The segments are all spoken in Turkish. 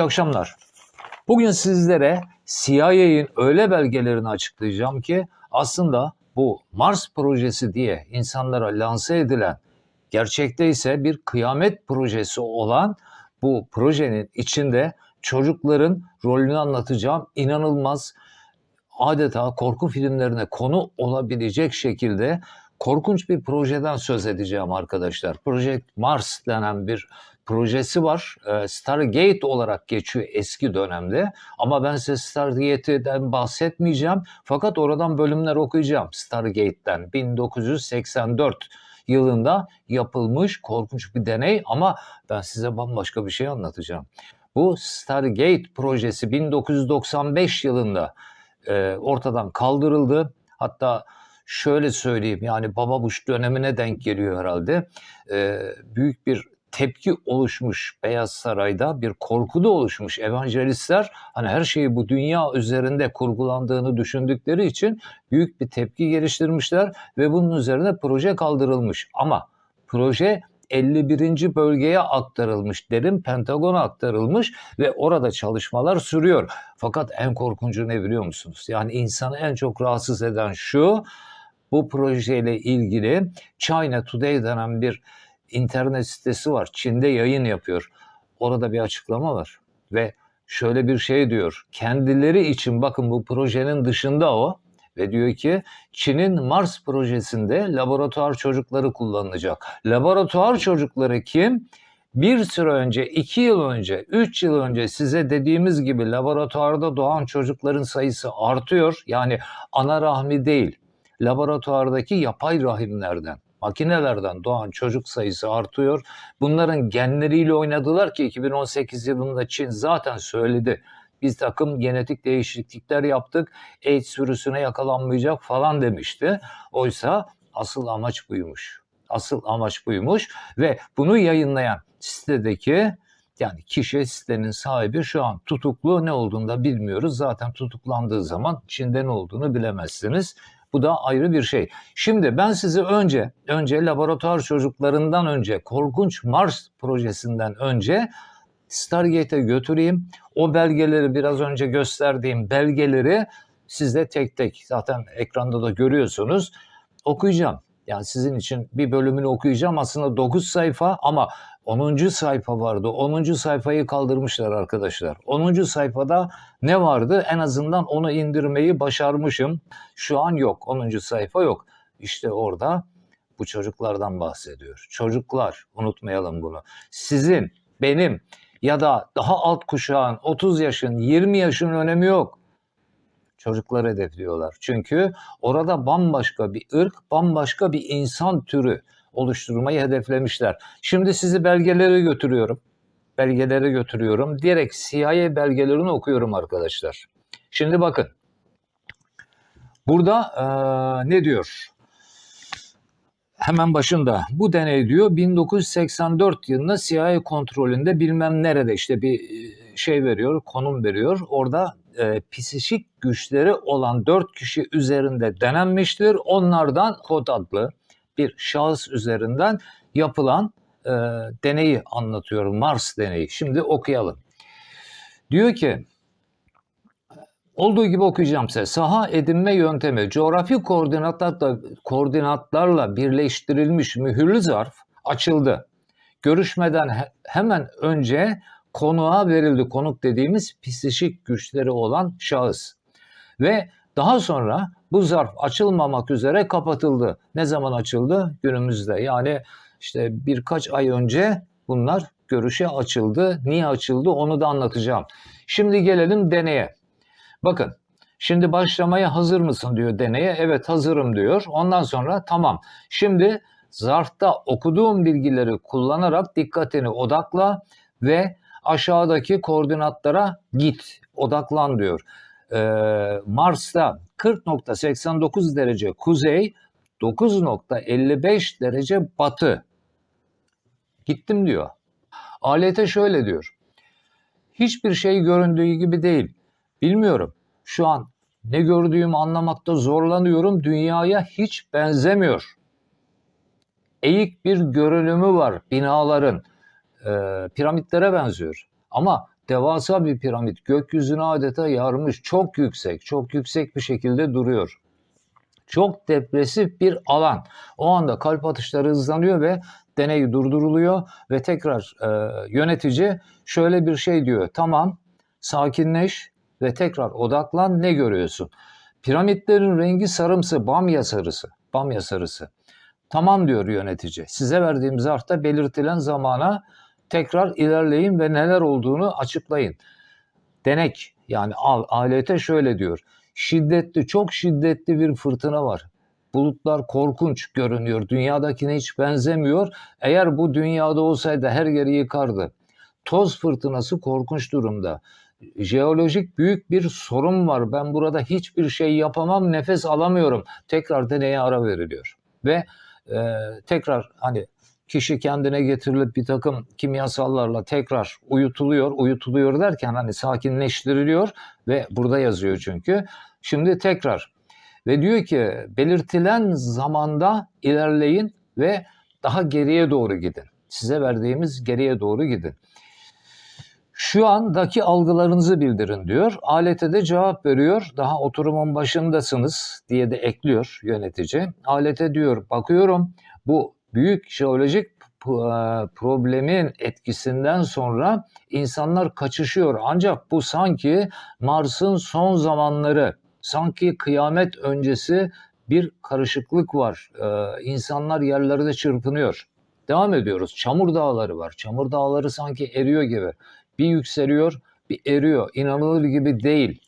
İyi akşamlar. Bugün sizlere CIA'in öyle belgelerini açıklayacağım ki aslında bu Mars projesi diye insanlara lanse edilen gerçekte ise bir kıyamet projesi olan bu projenin içinde çocukların rolünü anlatacağım inanılmaz adeta korku filmlerine konu olabilecek şekilde korkunç bir projeden söz edeceğim arkadaşlar. Project Mars denen bir projesi var. Ee, Stargate olarak geçiyor eski dönemde. Ama ben size Stargate'den bahsetmeyeceğim. Fakat oradan bölümler okuyacağım. Stargate'den 1984 yılında yapılmış korkunç bir deney ama ben size bambaşka bir şey anlatacağım. Bu Stargate projesi 1995 yılında e, ortadan kaldırıldı. Hatta şöyle söyleyeyim yani Baba Bush dönemine denk geliyor herhalde. E, büyük bir tepki oluşmuş Beyaz Saray'da bir korku da oluşmuş evangelistler hani her şeyi bu dünya üzerinde kurgulandığını düşündükleri için büyük bir tepki geliştirmişler ve bunun üzerine proje kaldırılmış ama proje 51. bölgeye aktarılmış, derin Pentagon'a aktarılmış ve orada çalışmalar sürüyor. Fakat en korkuncu ne biliyor musunuz? Yani insanı en çok rahatsız eden şu, bu projeyle ilgili China Today denen bir internet sitesi var. Çin'de yayın yapıyor. Orada bir açıklama var ve şöyle bir şey diyor. Kendileri için bakın bu projenin dışında o ve diyor ki Çin'in Mars projesinde laboratuvar çocukları kullanılacak. Laboratuvar çocukları kim? Bir süre önce, iki yıl önce, üç yıl önce size dediğimiz gibi laboratuvarda doğan çocukların sayısı artıyor. Yani ana rahmi değil, laboratuvardaki yapay rahimlerden makinelerden doğan çocuk sayısı artıyor. Bunların genleriyle oynadılar ki 2018 yılında Çin zaten söyledi. Biz takım genetik değişiklikler yaptık. AIDS virüsüne yakalanmayacak falan demişti. Oysa asıl amaç buymuş. Asıl amaç buymuş ve bunu yayınlayan sitedeki yani kişi sitenin sahibi şu an tutuklu ne olduğunu da bilmiyoruz. Zaten tutuklandığı zaman Çin'de ne olduğunu bilemezsiniz. Bu da ayrı bir şey. Şimdi ben sizi önce önce laboratuvar çocuklarından önce korkunç Mars projesinden önce Stargate'e götüreyim. O belgeleri biraz önce gösterdiğim belgeleri sizde tek tek zaten ekranda da görüyorsunuz okuyacağım. Yani sizin için bir bölümünü okuyacağım. Aslında 9 sayfa ama 10. sayfa vardı. 10. sayfayı kaldırmışlar arkadaşlar. 10. sayfada ne vardı? En azından onu indirmeyi başarmışım. Şu an yok. 10. sayfa yok. İşte orada bu çocuklardan bahsediyor. Çocuklar unutmayalım bunu. Sizin, benim ya da daha alt kuşağın 30 yaşın, 20 yaşın önemi yok çocuklar hedefliyorlar. Çünkü orada bambaşka bir ırk, bambaşka bir insan türü oluşturmayı hedeflemişler. Şimdi sizi belgelere götürüyorum. Belgelere götürüyorum. Direkt CIA belgelerini okuyorum arkadaşlar. Şimdi bakın. Burada ee, ne diyor? Hemen başında bu deney diyor 1984 yılında CIA kontrolünde bilmem nerede işte bir şey veriyor, konum veriyor. Orada e, psikik güçleri olan dört kişi üzerinde denenmiştir. Onlardan kod adlı bir şahıs üzerinden yapılan e, deneyi anlatıyorum. Mars deneyi. Şimdi okuyalım. Diyor ki Olduğu gibi okuyacağım size. Saha edinme yöntemi coğrafi koordinatlarla, koordinatlarla birleştirilmiş mühürlü zarf açıldı. Görüşmeden he, hemen önce konuğa verildi. Konuk dediğimiz psikik güçleri olan şahıs. Ve daha sonra bu zarf açılmamak üzere kapatıldı. Ne zaman açıldı? Günümüzde. Yani işte birkaç ay önce bunlar görüşe açıldı. Niye açıldı onu da anlatacağım. Şimdi gelelim deneye. Bakın şimdi başlamaya hazır mısın diyor deneye. Evet hazırım diyor. Ondan sonra tamam. Şimdi zarfta okuduğum bilgileri kullanarak dikkatini odakla ve aşağıdaki koordinatlara git, odaklan diyor. Ee, Mars'ta 40.89 derece kuzey, 9.55 derece batı. Gittim diyor. Alete şöyle diyor. Hiçbir şey göründüğü gibi değil. Bilmiyorum. Şu an ne gördüğümü anlamakta zorlanıyorum. Dünyaya hiç benzemiyor. Eğik bir görünümü var binaların. E, piramitlere benziyor. Ama devasa bir piramit gökyüzüne adeta yarmış. Çok yüksek, çok yüksek bir şekilde duruyor. Çok depresif bir alan. O anda kalp atışları hızlanıyor ve deney durduruluyor ve tekrar e, yönetici şöyle bir şey diyor. Tamam, sakinleş ve tekrar odaklan ne görüyorsun? Piramitlerin rengi sarımsı, bamya sarısı. Bamya sarısı. Tamam diyor yönetici. Size verdiğim zarfta belirtilen zamana tekrar ilerleyin ve neler olduğunu açıklayın. Denek yani al, alete şöyle diyor. Şiddetli, çok şiddetli bir fırtına var. Bulutlar korkunç görünüyor. Dünyadakine hiç benzemiyor. Eğer bu dünyada olsaydı her yeri yıkardı. Toz fırtınası korkunç durumda. Jeolojik büyük bir sorun var. Ben burada hiçbir şey yapamam, nefes alamıyorum. Tekrar deneye ara veriliyor. Ve e, tekrar hani kişi kendine getirilip bir takım kimyasallarla tekrar uyutuluyor. Uyutuluyor derken hani sakinleştiriliyor ve burada yazıyor çünkü. Şimdi tekrar ve diyor ki belirtilen zamanda ilerleyin ve daha geriye doğru gidin. Size verdiğimiz geriye doğru gidin. Şu andaki algılarınızı bildirin diyor. Alete de cevap veriyor. Daha oturumun başındasınız diye de ekliyor yönetici. Alete diyor bakıyorum bu büyük jeolojik e, problemin etkisinden sonra insanlar kaçışıyor. Ancak bu sanki Mars'ın son zamanları, sanki kıyamet öncesi bir karışıklık var. Ee, insanlar yerlerde çırpınıyor. Devam ediyoruz. Çamur dağları var. Çamur dağları sanki eriyor gibi. Bir yükseliyor, bir eriyor. İnanılır gibi değil.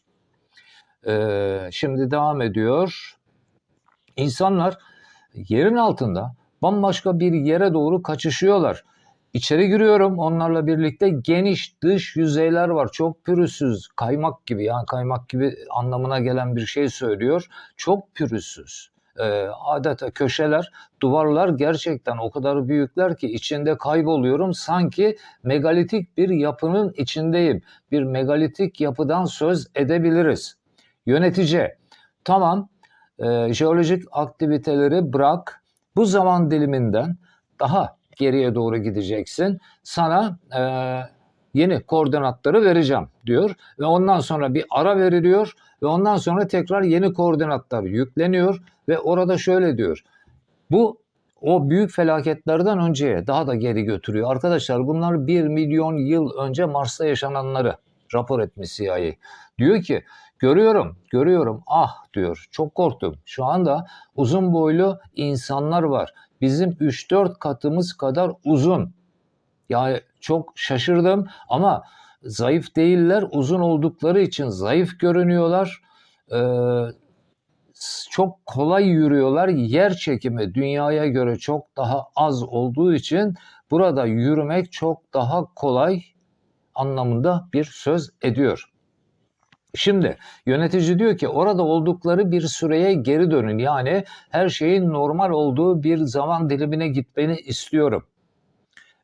Ee, şimdi devam ediyor. İnsanlar yerin altında bambaşka bir yere doğru kaçışıyorlar. İçeri giriyorum onlarla birlikte geniş dış yüzeyler var. Çok pürüzsüz, kaymak gibi yani kaymak gibi anlamına gelen bir şey söylüyor. Çok pürüzsüz. Ee, adeta köşeler, duvarlar gerçekten o kadar büyükler ki içinde kayboluyorum. Sanki megalitik bir yapının içindeyim. Bir megalitik yapıdan söz edebiliriz. Yönetici, tamam e, jeolojik aktiviteleri bırak. Bu zaman diliminden daha geriye doğru gideceksin. Sana e, yeni koordinatları vereceğim diyor ve ondan sonra bir ara veriliyor ve ondan sonra tekrar yeni koordinatlar yükleniyor ve orada şöyle diyor. Bu o büyük felaketlerden önceye daha da geri götürüyor. Arkadaşlar bunlar 1 milyon yıl önce Mars'ta yaşananları rapor etmiş CIA. Diyor ki görüyorum, görüyorum ah diyor çok korktum. Şu anda uzun boylu insanlar var. Bizim 3-4 katımız kadar uzun. Yani çok şaşırdım ama zayıf değiller. Uzun oldukları için zayıf görünüyorlar. Ee, çok kolay yürüyorlar. Yer çekimi dünyaya göre çok daha az olduğu için burada yürümek çok daha kolay anlamında bir söz ediyor. Şimdi yönetici diyor ki orada oldukları bir süreye geri dönün. Yani her şeyin normal olduğu bir zaman dilimine gitmeni istiyorum.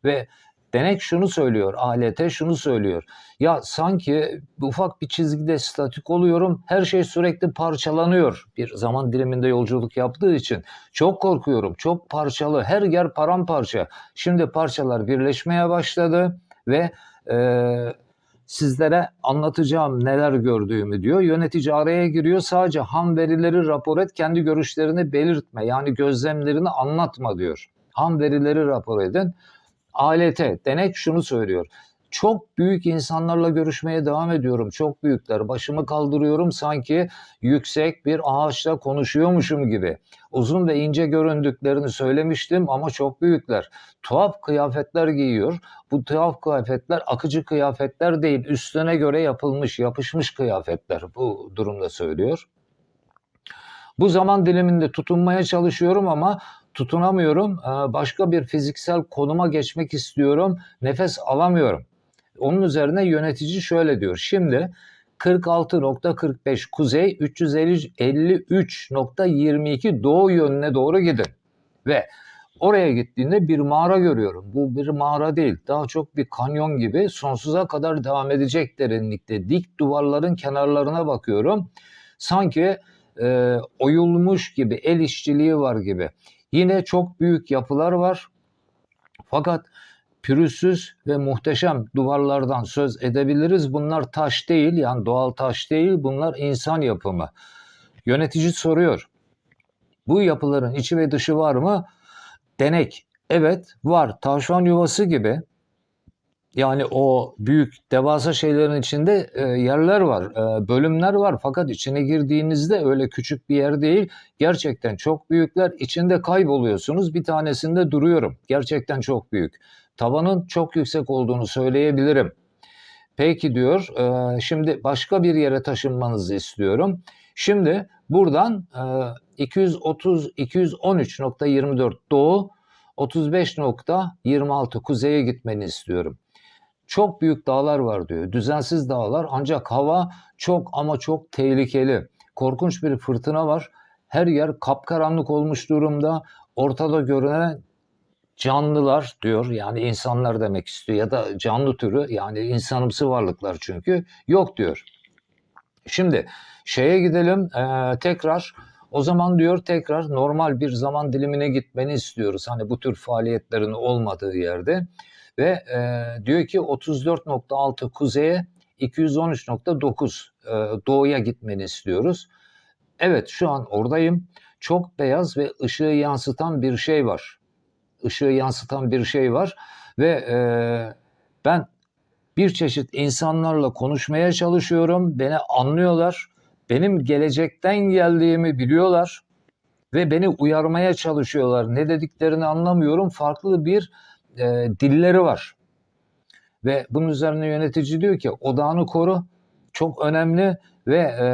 Ve denek şunu söylüyor, alete şunu söylüyor. Ya sanki ufak bir çizgide statik oluyorum, her şey sürekli parçalanıyor bir zaman diliminde yolculuk yaptığı için. Çok korkuyorum, çok parçalı, her yer paramparça. Şimdi parçalar birleşmeye başladı ve e, sizlere anlatacağım neler gördüğümü diyor. Yönetici araya giriyor sadece ham verileri rapor et kendi görüşlerini belirtme yani gözlemlerini anlatma diyor. Ham verileri rapor edin. Alete, denek şunu söylüyor. Çok büyük insanlarla görüşmeye devam ediyorum. Çok büyükler. Başımı kaldırıyorum sanki yüksek bir ağaçla konuşuyormuşum gibi. Uzun ve ince göründüklerini söylemiştim ama çok büyükler. Tuhaf kıyafetler giyiyor. Bu tuhaf kıyafetler akıcı kıyafetler değil. Üstüne göre yapılmış, yapışmış kıyafetler. Bu durumda söylüyor. Bu zaman diliminde tutunmaya çalışıyorum ama tutunamıyorum. Ee, Başka bir fiziksel konuma geçmek istiyorum. Nefes alamıyorum. Onun üzerine yönetici şöyle diyor. Şimdi 46.45 kuzey 353.22 doğu yönüne doğru gidin. Ve oraya gittiğinde bir mağara görüyorum. Bu bir mağara değil. Daha çok bir kanyon gibi sonsuza kadar devam edecek derinlikte. Dik duvarların kenarlarına bakıyorum. Sanki e, oyulmuş gibi, el işçiliği var gibi. Yine çok büyük yapılar var. Fakat pürüzsüz ve muhteşem duvarlardan söz edebiliriz. Bunlar taş değil yani doğal taş değil bunlar insan yapımı. Yönetici soruyor. Bu yapıların içi ve dışı var mı? Denek. Evet var. Tavşan yuvası gibi. Yani o büyük devasa şeylerin içinde e, yerler var, e, bölümler var. Fakat içine girdiğinizde öyle küçük bir yer değil. Gerçekten çok büyükler. İçinde kayboluyorsunuz. Bir tanesinde duruyorum. Gerçekten çok büyük. Tavanın çok yüksek olduğunu söyleyebilirim. Peki diyor, e, şimdi başka bir yere taşınmanızı istiyorum. Şimdi buradan e, 230 213.24 doğu 35.26 kuzeye gitmeni istiyorum. Çok büyük dağlar var diyor. Düzensiz dağlar ancak hava çok ama çok tehlikeli. Korkunç bir fırtına var. Her yer kapkaranlık olmuş durumda. Ortada görünen canlılar diyor yani insanlar demek istiyor ya da canlı türü yani insanımsı varlıklar çünkü yok diyor. Şimdi şeye gidelim e, tekrar o zaman diyor tekrar normal bir zaman dilimine gitmeni istiyoruz. Hani bu tür faaliyetlerin olmadığı yerde ve e, diyor ki 34.6 kuzeye 213.9 e, doğuya gitmeni istiyoruz. Evet şu an oradayım. Çok beyaz ve ışığı yansıtan bir şey var. Işığı yansıtan bir şey var ve e, ben bir çeşit insanlarla konuşmaya çalışıyorum. Beni anlıyorlar. Benim gelecekten geldiğimi biliyorlar ve beni uyarmaya çalışıyorlar. Ne dediklerini anlamıyorum. Farklı bir e, dilleri var. Ve bunun üzerine yönetici diyor ki odağını koru. Çok önemli ve e,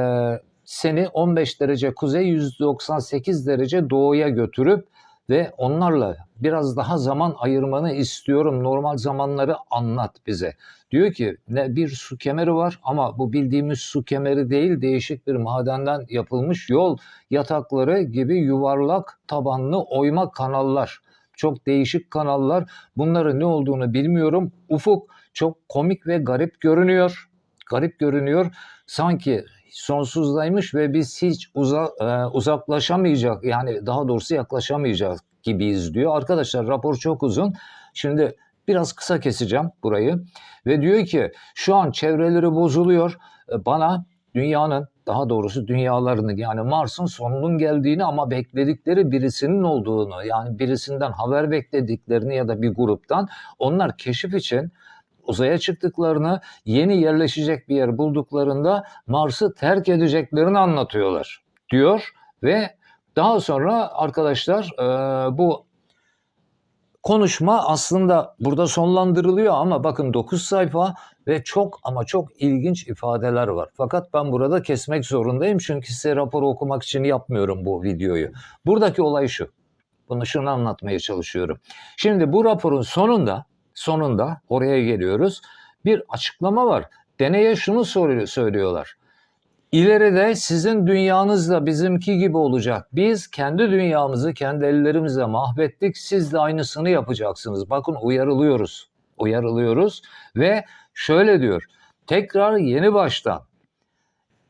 seni 15 derece kuzey 198 derece doğuya götürüp ve onlarla biraz daha zaman ayırmanı istiyorum. Normal zamanları anlat bize. Diyor ki ne bir su kemeri var ama bu bildiğimiz su kemeri değil değişik bir madenden yapılmış yol yatakları gibi yuvarlak tabanlı oyma kanallar. Çok değişik kanallar. Bunların ne olduğunu bilmiyorum. Ufuk çok komik ve garip görünüyor. Garip görünüyor. Sanki sonsuzdaymış ve biz hiç uza, e, uzaklaşamayacak yani daha doğrusu yaklaşamayacak gibiyiz diyor. Arkadaşlar rapor çok uzun. Şimdi biraz kısa keseceğim burayı ve diyor ki şu an çevreleri bozuluyor. Bana dünyanın daha doğrusu dünyalarını yani Mars'ın sonunun geldiğini ama bekledikleri birisinin olduğunu yani birisinden haber beklediklerini ya da bir gruptan onlar keşif için uzaya çıktıklarını, yeni yerleşecek bir yer bulduklarında Mars'ı terk edeceklerini anlatıyorlar diyor ve daha sonra arkadaşlar e, bu konuşma aslında burada sonlandırılıyor ama bakın 9 sayfa ve çok ama çok ilginç ifadeler var. Fakat ben burada kesmek zorundayım çünkü size raporu okumak için yapmıyorum bu videoyu. Buradaki olay şu. Bunu şunu anlatmaya çalışıyorum. Şimdi bu raporun sonunda sonunda oraya geliyoruz. Bir açıklama var. Deneye şunu soruyor, söylüyorlar. İleride sizin dünyanız da bizimki gibi olacak. Biz kendi dünyamızı kendi ellerimizle mahvettik. Siz de aynısını yapacaksınız. Bakın uyarılıyoruz. Uyarılıyoruz ve şöyle diyor. Tekrar yeni baştan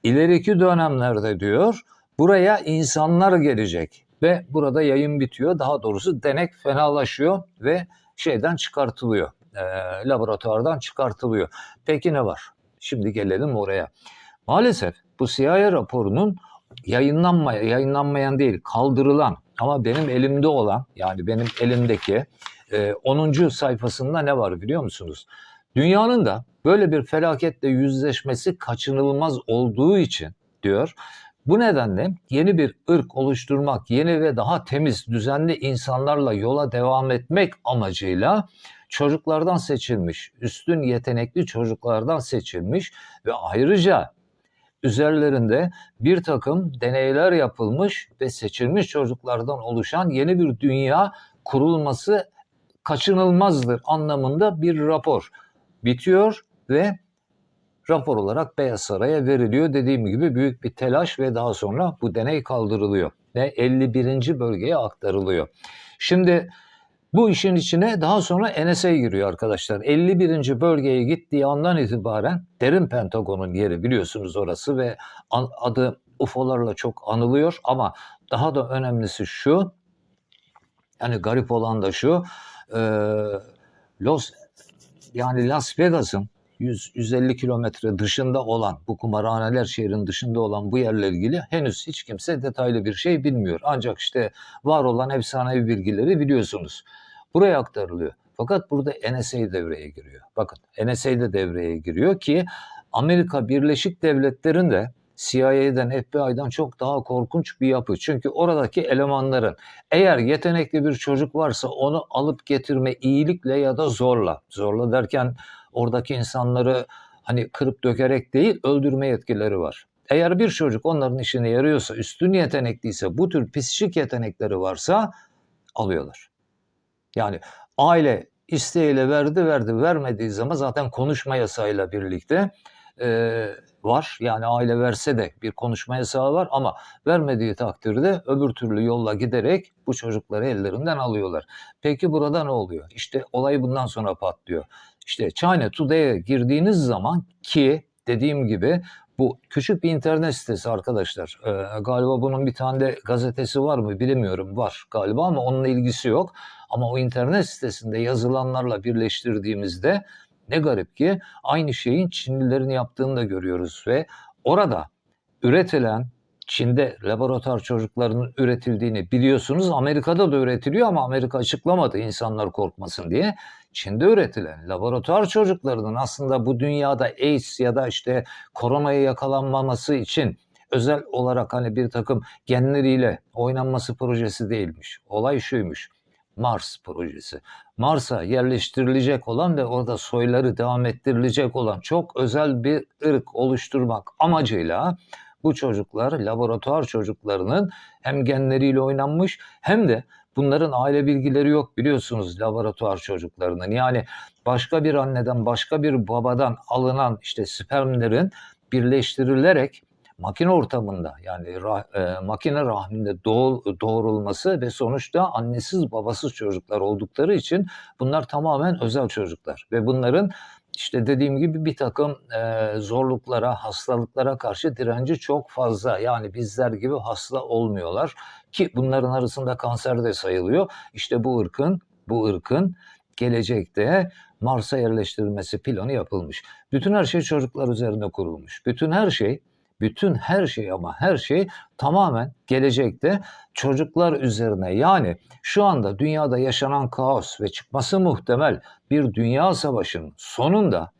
ileriki dönemlerde diyor buraya insanlar gelecek ve burada yayın bitiyor. Daha doğrusu denek fenalaşıyor ve şeyden çıkartılıyor. E, laboratuvardan çıkartılıyor. Peki ne var? Şimdi gelelim oraya. Maalesef bu CIA raporunun yayınlanmaya, yayınlanmayan değil kaldırılan ama benim elimde olan yani benim elimdeki e, 10. sayfasında ne var biliyor musunuz? Dünyanın da böyle bir felaketle yüzleşmesi kaçınılmaz olduğu için diyor. Bu nedenle yeni bir ırk oluşturmak, yeni ve daha temiz, düzenli insanlarla yola devam etmek amacıyla çocuklardan seçilmiş, üstün yetenekli çocuklardan seçilmiş ve ayrıca üzerlerinde bir takım deneyler yapılmış ve seçilmiş çocuklardan oluşan yeni bir dünya kurulması kaçınılmazdır anlamında bir rapor bitiyor ve rapor olarak Beyaz Saray'a veriliyor. Dediğim gibi büyük bir telaş ve daha sonra bu deney kaldırılıyor ve 51. bölgeye aktarılıyor. Şimdi bu işin içine daha sonra NSA giriyor arkadaşlar. 51. bölgeye gittiği andan itibaren derin Pentagon'un yeri biliyorsunuz orası ve adı UFO'larla çok anılıyor ama daha da önemlisi şu yani garip olan da şu Los yani Las Vegas'ın 100 150 kilometre dışında olan bu kumarhaneler şehrin dışında olan bu yerle ilgili henüz hiç kimse detaylı bir şey bilmiyor. Ancak işte var olan efsanevi bilgileri biliyorsunuz. Buraya aktarılıyor. Fakat burada NSA devreye giriyor. Bakın NSA de devreye giriyor ki Amerika Birleşik Devletleri'nde CIA'den, FBI'den çok daha korkunç bir yapı. Çünkü oradaki elemanların eğer yetenekli bir çocuk varsa onu alıp getirme iyilikle ya da zorla. Zorla derken oradaki insanları hani kırıp dökerek değil öldürme yetkileri var. Eğer bir çocuk onların işine yarıyorsa, üstün yetenekliyse, bu tür psikik yetenekleri varsa alıyorlar. Yani aile isteğiyle verdi verdi vermediği zaman zaten konuşma yasağıyla birlikte e, var. Yani aile verse de bir konuşma yasağı var ama vermediği takdirde öbür türlü yolla giderek bu çocukları ellerinden alıyorlar. Peki burada ne oluyor? İşte olay bundan sonra patlıyor. İşte China Today'e girdiğiniz zaman ki dediğim gibi bu küçük bir internet sitesi arkadaşlar. Ee, galiba bunun bir tane de gazetesi var mı bilemiyorum. Var galiba ama onunla ilgisi yok. Ama o internet sitesinde yazılanlarla birleştirdiğimizde ne garip ki aynı şeyin Çinlilerin yaptığını da görüyoruz ve orada üretilen Çin'de laboratuvar çocuklarının üretildiğini biliyorsunuz. Amerika'da da üretiliyor ama Amerika açıklamadı insanlar korkmasın diye. Çin'de üretilen laboratuvar çocuklarının aslında bu dünyada AIDS ya da işte koronaya yakalanmaması için özel olarak hani bir takım genleriyle oynanması projesi değilmiş. Olay şuymuş. Mars projesi. Mars'a yerleştirilecek olan ve orada soyları devam ettirilecek olan çok özel bir ırk oluşturmak amacıyla bu çocuklar laboratuvar çocuklarının hem genleriyle oynanmış hem de bunların aile bilgileri yok biliyorsunuz laboratuvar çocuklarının. Yani başka bir anneden başka bir babadan alınan işte spermlerin birleştirilerek makine ortamında yani rah, e, makine rahminde doğ, doğurulması ve sonuçta annesiz babasız çocuklar oldukları için bunlar tamamen özel çocuklar ve bunların işte dediğim gibi bir takım e, zorluklara, hastalıklara karşı direnci çok fazla. Yani bizler gibi hasta olmuyorlar ki bunların arasında kanser de sayılıyor. İşte bu ırkın, bu ırkın gelecekte Mars'a yerleştirilmesi planı yapılmış. Bütün her şey çocuklar üzerine kurulmuş. Bütün her şey bütün her şey ama her şey tamamen gelecekte çocuklar üzerine yani şu anda dünyada yaşanan kaos ve çıkması muhtemel bir dünya savaşının sonunda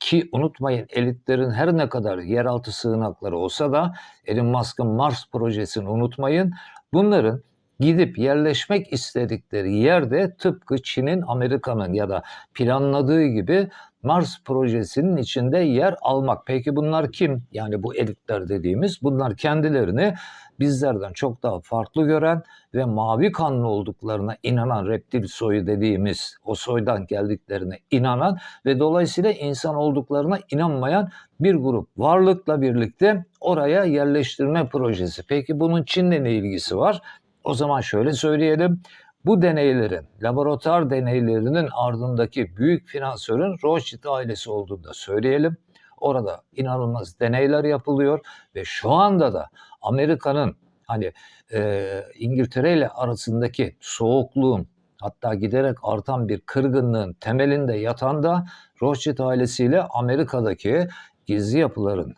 ki unutmayın elitlerin her ne kadar yeraltı sığınakları olsa da Elon Musk'ın Mars projesini unutmayın. Bunların gidip yerleşmek istedikleri yerde tıpkı Çin'in, Amerika'nın ya da planladığı gibi Mars projesinin içinde yer almak. Peki bunlar kim? Yani bu elitler dediğimiz bunlar kendilerini bizlerden çok daha farklı gören ve mavi kanlı olduklarına inanan reptil soyu dediğimiz o soydan geldiklerine inanan ve dolayısıyla insan olduklarına inanmayan bir grup varlıkla birlikte oraya yerleştirme projesi. Peki bunun Çin'le ne ilgisi var? O zaman şöyle söyleyelim. Bu deneylerin, laboratuvar deneylerinin ardındaki büyük finansörün Rothschild ailesi olduğunu da söyleyelim. Orada inanılmaz deneyler yapılıyor ve şu anda da Amerika'nın hani e, İngiltere ile arasındaki soğukluğun hatta giderek artan bir kırgınlığın temelinde yatan da Rothschild ailesiyle Amerika'daki gizli yapıların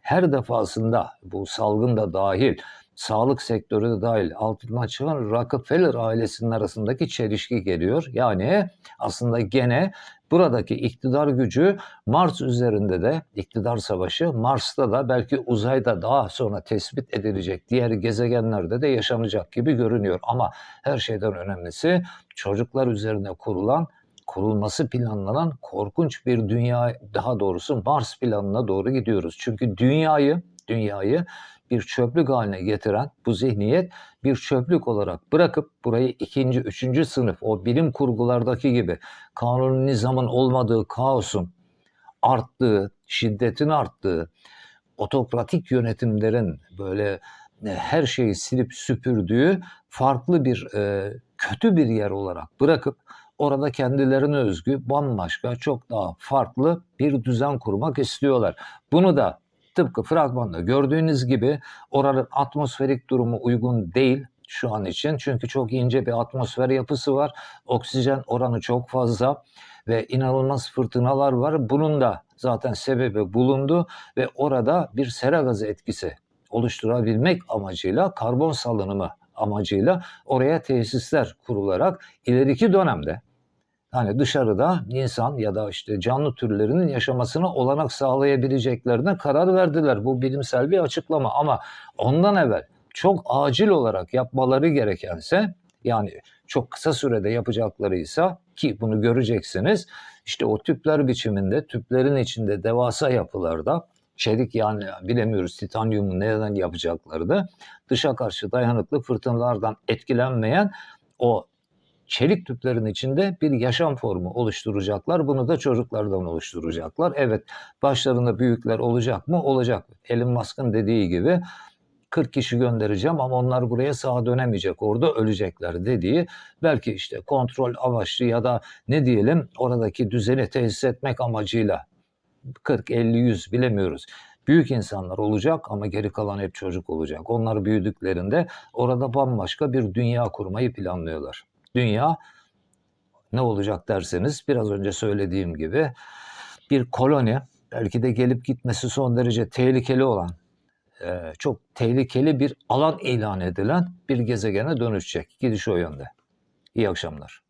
her defasında bu salgın da dahil sağlık sektörü de dahil altından çıkan Rockefeller ailesinin arasındaki çelişki geliyor. Yani aslında gene buradaki iktidar gücü Mars üzerinde de iktidar savaşı Mars'ta da belki uzayda daha sonra tespit edilecek diğer gezegenlerde de yaşanacak gibi görünüyor. Ama her şeyden önemlisi çocuklar üzerine kurulan kurulması planlanan korkunç bir dünya daha doğrusu Mars planına doğru gidiyoruz. Çünkü dünyayı dünyayı bir çöplük haline getiren bu zihniyet bir çöplük olarak bırakıp burayı ikinci, üçüncü sınıf o bilim kurgulardaki gibi kanun nizamın olmadığı kaosun arttığı, şiddetin arttığı, otokratik yönetimlerin böyle e, her şeyi silip süpürdüğü farklı bir e, kötü bir yer olarak bırakıp orada kendilerine özgü bambaşka çok daha farklı bir düzen kurmak istiyorlar. Bunu da Tıpkı fragmanda gördüğünüz gibi oranın atmosferik durumu uygun değil. şu an için. Çünkü çok ince bir atmosfer yapısı var. Oksijen oranı çok fazla ve inanılmaz fırtınalar var. Bunun da zaten sebebi bulundu ve orada bir sera gazı etkisi oluşturabilmek amacıyla karbon salınımı amacıyla oraya tesisler kurularak ileriki dönemde hani dışarıda insan ya da işte canlı türlerinin yaşamasına olanak sağlayabileceklerine karar verdiler. Bu bilimsel bir açıklama ama ondan evvel çok acil olarak yapmaları gerekense yani çok kısa sürede yapacaklarıysa ki bunu göreceksiniz işte o tüpler biçiminde tüplerin içinde devasa yapılarda çelik yani bilemiyoruz titanyumu neden yapacakları da dışa karşı dayanıklı fırtınalardan etkilenmeyen o çelik tüplerin içinde bir yaşam formu oluşturacaklar. Bunu da çocuklardan oluşturacaklar. Evet başlarında büyükler olacak mı? Olacak. Elon Musk'ın dediği gibi 40 kişi göndereceğim ama onlar buraya sağa dönemeyecek. Orada ölecekler dediği belki işte kontrol amaçlı ya da ne diyelim oradaki düzeni tesis etmek amacıyla 40, 50, 100 bilemiyoruz. Büyük insanlar olacak ama geri kalan hep çocuk olacak. Onlar büyüdüklerinde orada bambaşka bir dünya kurmayı planlıyorlar. Dünya ne olacak derseniz biraz önce söylediğim gibi bir koloni belki de gelip gitmesi son derece tehlikeli olan e, çok tehlikeli bir alan ilan edilen bir gezegene dönüşecek. Gidiş o yönde. İyi akşamlar.